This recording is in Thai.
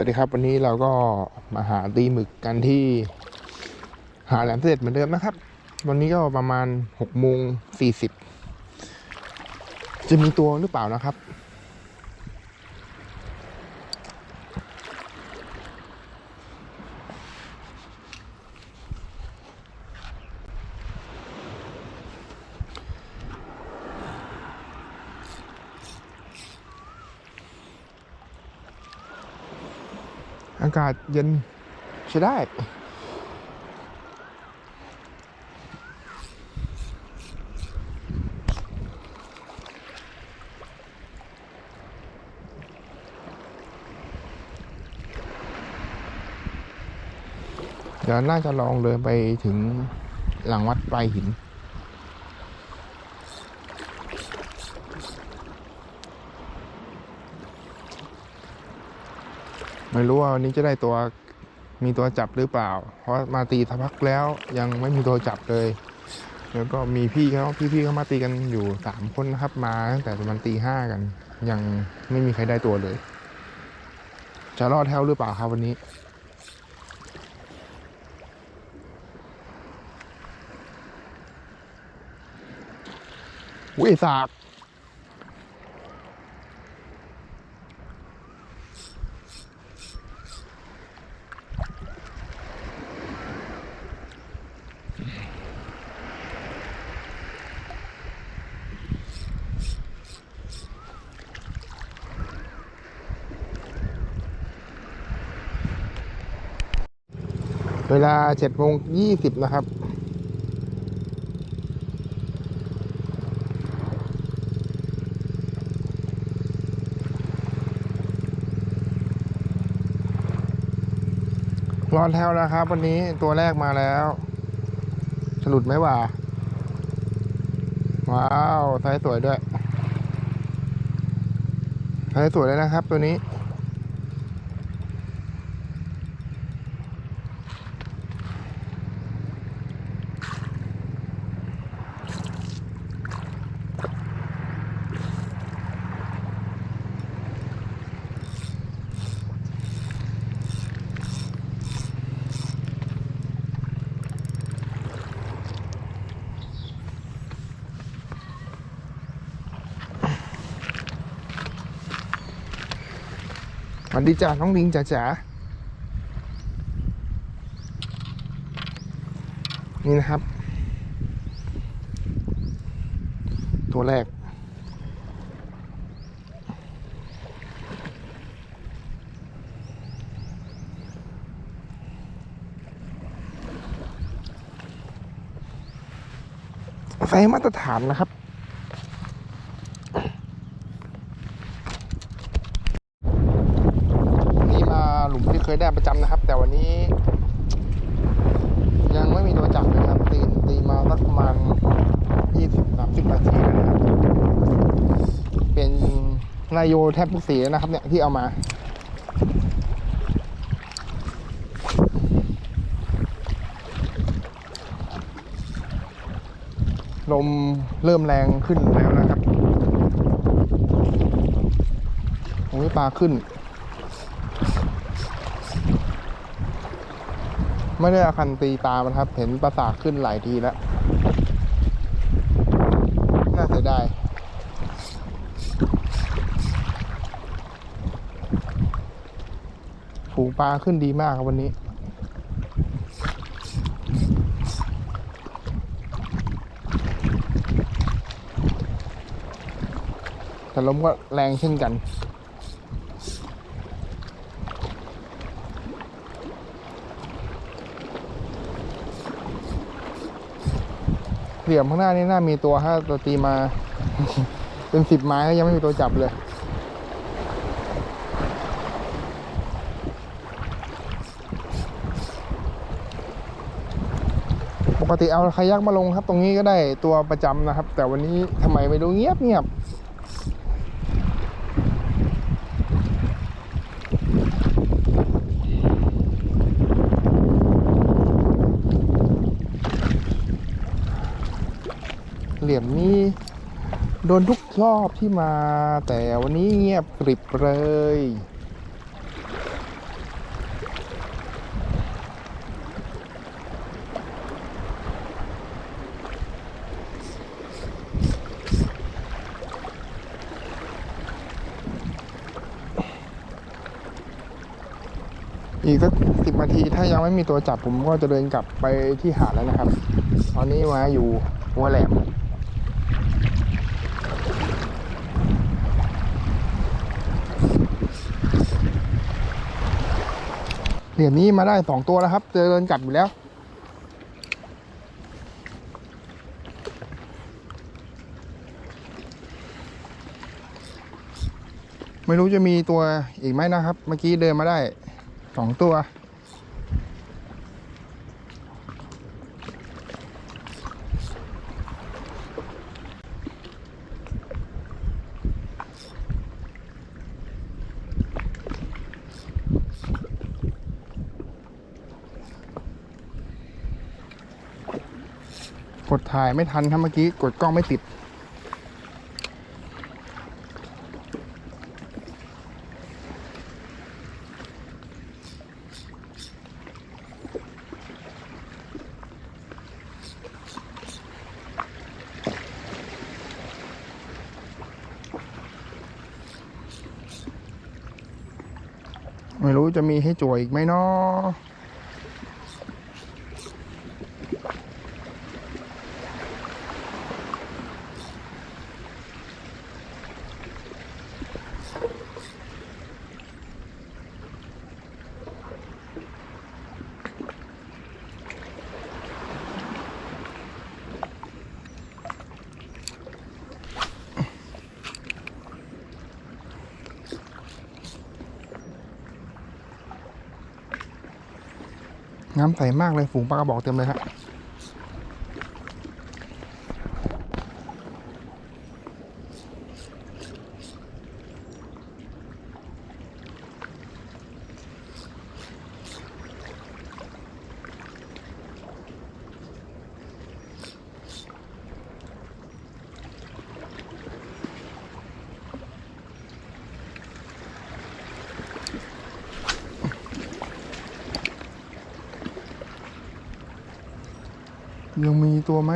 วัสดีครับวันนี้เราก็มาหาตีหมึกกันที่ หาแหลมเสด็จเหมือนเดิมนะครับ วันนี้ก็ประมาณหกโมงสี่สิบจะมีตัวหรือเปล่านะครับ อากาศเย็นใช้ได้ เดี๋ยวน่าจะลองเดินไปถึงหลังวัดปลายหิน ไม่รู้ว่าวันนี้จะได้ตัวมีตัวจับหรือเปล่า เพราะมาตีทักพักแล้วยังไม่มีตัวจับเลย แล้วก็มีพี่เขาพี่ๆเขามาตีกันอยู่สามคนนะครับมาตั้งแต่ประมาณตีห้ากัน ยังไม่มีใครได้ตัวเลย จะรอดแถวหรือเปล่าครับวันนี้อุ้ยสาก เวลาเจ็ดโมงยี่สิบนะครับ รอนแถวแล้วครับ วันนี้ตัวแรกมาแล้วสลุดไหมว่า ว้าวไซส์สวยด้วยไซส์สวยเลยนะครับตัวนี้ วัสดีจ้าน้องลิงจ๋าจ๋านี่นะครับ ตัวแรก ไซส์มาตรฐานนะครับ วันนี้มาห ลุมประจำนะครับ แต่วันนี้ ยังไม่มีตัวจับเลยครับตีนตีมาสักประมาณยี่สิบสามสิบนาทีนะครับ เป็นนายโยแทบทุกสีนะครับ เนี่ยที่เอามาลมเริ่มแรงขึ้นแล้วนะครับโอ้ยปลาขึ้น ไม่ได้เอาคันตีปลามันครับ เห็นปลาสาขึ้นหลายทีแล้ว น่าเสียดายฝูงปลาขึ้นดีมากครับวันนี้แต่ลมก็แรงเช่นกัน เหลี่ยมข้างหน้านี่น่ามีตัวถ้าตัวตีมา เป็นสิบไม้ก็ยังไม่มีตัวจับเลยปกติเอาคายักมาลงครับ ตรงนี้ก็ได้ตัวประจำนะครับ แต่วันนี้ทำไมไม่ดูเงียบเงียบ เหลี่ยมนี้ โดนทุกรอบที่มา แต่วันนี้เงียบกริบเลย อีกสักสิบนาทีถ้ายังไม่มีตัวจับผมก็จะเดินกลับไปที่หาดแล้วนะครับ ตอนนี้มาอยู่หัวแหลม เหรียญนี้มาได้สองตัวแล้วครับ เจอเดินกลับอยู่แล้วไม่รู้จะมีตัวอีกไหมนะครับ เมื่อกี้เดินมาได้สองตัว ก ดถ่ายไม่ทันครับเมื่อกี้ กดกล้องไม่ติด ไม่รู้จะมีให้จ่วอีกไหมเนาะ น้ำใสมากเลยฝูงปลากระบอกเต็มเลยฮะ ยังมีตัวไหม